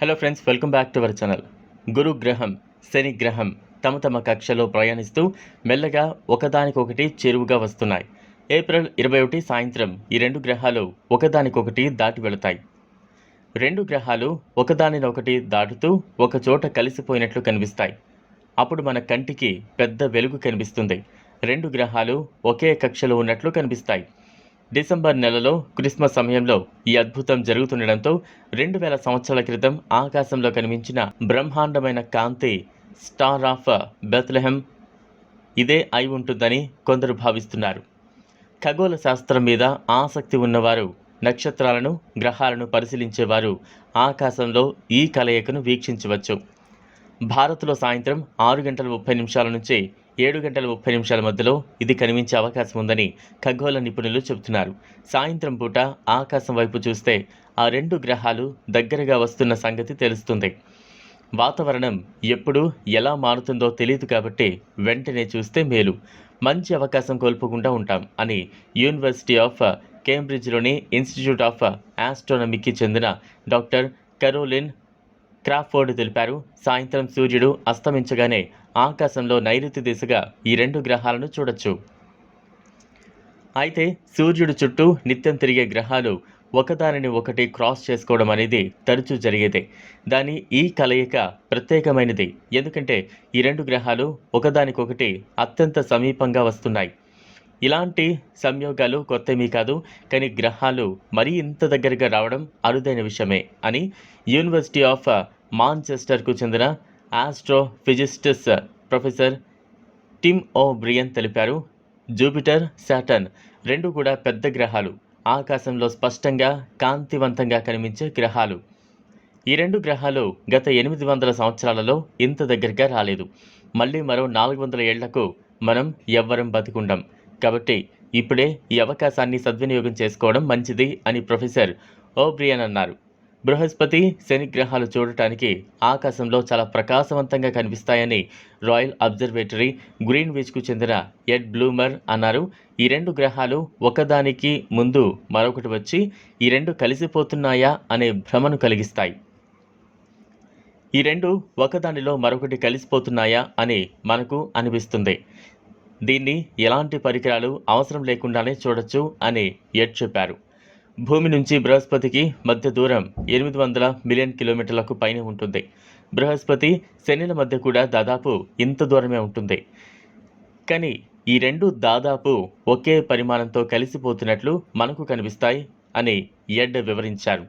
Hello friends welcome back to our channel గురు గ్రహం శని గ్రహం తమ తమ కక్షలో ప్రయాణిస్తూ మెల్లగా ఒకదానికొకటి చేరువుగా వస్తున్నాయి. ఏప్రిల్ ఇరవై ఒకటి సాయంత్రం ఈ రెండు గ్రహాలు ఒకదానికొకటి దాటి వెళతాయి. రెండు గ్రహాలు ఒకదానినొకటి దాటుతూ ఒక చోట కలిసిపోయినట్లు కనిపిస్తాయి. అప్పుడు మన కంటికి పెద్ద వెలుగు కనిపిస్తుంది. రెండు గ్రహాలు ఒకే కక్షలో ఉన్నట్లు కనిపిస్తాయి. డిసెంబర్ నెలలో క్రిస్మస్ సమయంలో ఈ అద్భుతం జరుగుతుండడంతో రెండు వేల సంవత్సరాల క్రితం ఆకాశంలో కనిపించిన బ్రహ్మాండమైన కాంతి స్టార్ ఆఫ్ బెత్లెహెమ్ ఇదే అయి ఉంటుందని కొందరు భావిస్తున్నారు. ఖగోళ శాస్త్రం మీద ఆసక్తి ఉన్నవారు నక్షత్రాలను గ్రహాలను పరిశీలించేవారు ఆకాశంలో ఈ కలయికను వీక్షించవచ్చు. భారత్లో సాయంత్రం ఆరు గంటల ముప్పై నిమిషాల నుంచి ఏడు గంటల ముప్పై నిమిషాల మధ్యలో ఇది కనిపించే అవకాశం ఉందని ఖగోళ నిపుణులు చెబుతున్నారు. సాయంత్రం పూట ఆకాశం వైపు చూస్తే ఆ రెండు గ్రహాలు దగ్గరగా వస్తున్న సంగతి తెలుస్తుంది. వాతావరణం ఎప్పుడు ఎలా మారుతుందో తెలియదు కాబట్టి వెంటనే చూస్తే మేలు. మంచి అవకాశం కోల్పోకుండా ఉంటాం అని యూనివర్సిటీ ఆఫ్ కేంబ్రిడ్జ్లోని ఇన్స్టిట్యూట్ ఆఫ్ ఆస్ట్రోనమిక్కి చెందిన డాక్టర్ కరోలిన్ క్రాఫోర్డ్ తెలిపారు. సాయంత్రం సూర్యుడు అస్తమించగానే ఆకాశంలో నైరుతి దిశగా ఈ రెండు గ్రహాలను చూడొచ్చు. అయితే సూర్యుడు చుట్టూ నిత్యం తిరిగే గ్రహాలు ఒకదానిని ఒకటి క్రాస్ చేసుకోవడం అనేది తరచూ జరిగేదే. దాని ఈ కలయిక ప్రత్యేకమైనది. ఎందుకంటే ఈ రెండు గ్రహాలు ఒకదానికొకటి అత్యంత సమీపంగా వస్తున్నాయి. ఇలాంటి సంయోగాలు కొత్తవి కాదు కానీ గ్రహాలు మరీ ఇంత దగ్గరగా రావడం అరుదైన విషయమే అని యూనివర్సిటీ ఆఫ్ మాంచెస్టర్కు చెందిన astrophysicists professor Tim O'Brien తెలిపారు జూపిటర్ శాటర్న్ రెండు కూడా పెద్ద గ్రహాలు. ఆకాశంలో స్పష్టంగా కాంతివంతంగా కనిపించే గ్రహాలు. ఈ రెండు గ్రహాలు గత ఎనిమిది వందల సంవత్సరాలలో ఇంత దగ్గరగా రాలేదు. మళ్ళీ మరో నాలుగు వందల ఏళ్ళకు మనం ఎవ్వరం బతికుండం. కాబట్టి ఇప్పుడే ఈ అవకాశాన్ని సద్వినియోగం చేసుకోవడం మంచిది అని ప్రొఫెసర్ ఓబ్రియన్ అన్నారు. బృహస్పతి శని గ్రహాలు చూడటానికి ఆకాశంలో చాలా ప్రకాశవంతంగా కనిపిస్తాయని రాయల్ అబ్జర్వేటరీ గ్రీన్విచ్కు చెందిన ఎడ్ బ్లూమర్ అన్నారు. ఈ రెండు గ్రహాలు ఒకదానికి ముందు మరొకటి వచ్చి ఈ రెండు కలిసిపోతున్నాయా అనే భ్రమను కలిగిస్తాయి. ఈ రెండు ఒకదానిలో మరొకటి కలిసిపోతున్నాయా అని మనకు అనిపిస్తుంది. దీన్ని ఎలాంటి పరికరాలు అవసరం లేకుండానే చూడొచ్చు అని ఎడ్ చెప్పారు. భూమి నుంచి బృహస్పతికి మధ్య దూరం ఎనిమిది వందల మిలియన్ కిలోమీటర్లకు పైన ఉంటుంది. బృహస్పతి శనిల మధ్య కూడా దాదాపు ఇంత దూరమే ఉంటుంది. కానీ ఈ రెండు దాదాపు ఒకే పరిమాణంతో కలిసిపోతున్నట్లు మనకు కనిపిస్తాయి అని ఎడ్ వివరించారు.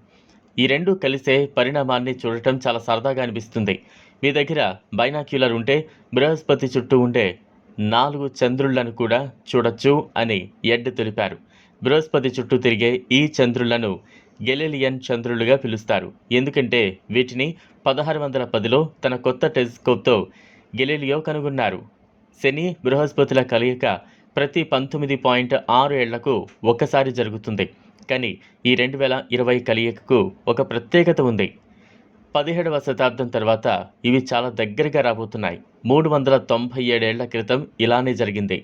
ఈ రెండు కలిసే పరిణామాన్ని చూడటం చాలా సరదాగా అనిపిస్తుంది. మీ దగ్గర బైనాక్యులర్ ఉంటే బృహస్పతి చుట్టూ ఉండే నాలుగు చంద్రులను కూడా చూడొచ్చు అని ఎడ్ తెలిపారు. బృహస్పతి చుట్టూ తిరిగే ఈ చంద్రులను గెలిలియన్ చంద్రులుగా పిలుస్తారు. ఎందుకంటే వీటిని పదహారు వందల పదిలో తన కొత్త టెలిస్కోప్తో గెలీలియో కనుగొన్నారు. శని బృహస్పతుల కలయిక ప్రతి పంతొమ్మిది పాయింట్ ఆరు ఏళ్ళకు ఒక్కసారి జరుగుతుంది. కానీ ఈ రెండు వేల ఇరవై కలయికకు ఒక ప్రత్యేకత ఉంది. పదిహేడవ శతాబ్దం తర్వాత ఇవి చాలా దగ్గరగా రాబోతున్నాయి. మూడు వందల తొంభై ఏడేళ్ళ క్రితం ఇలానే జరిగింది.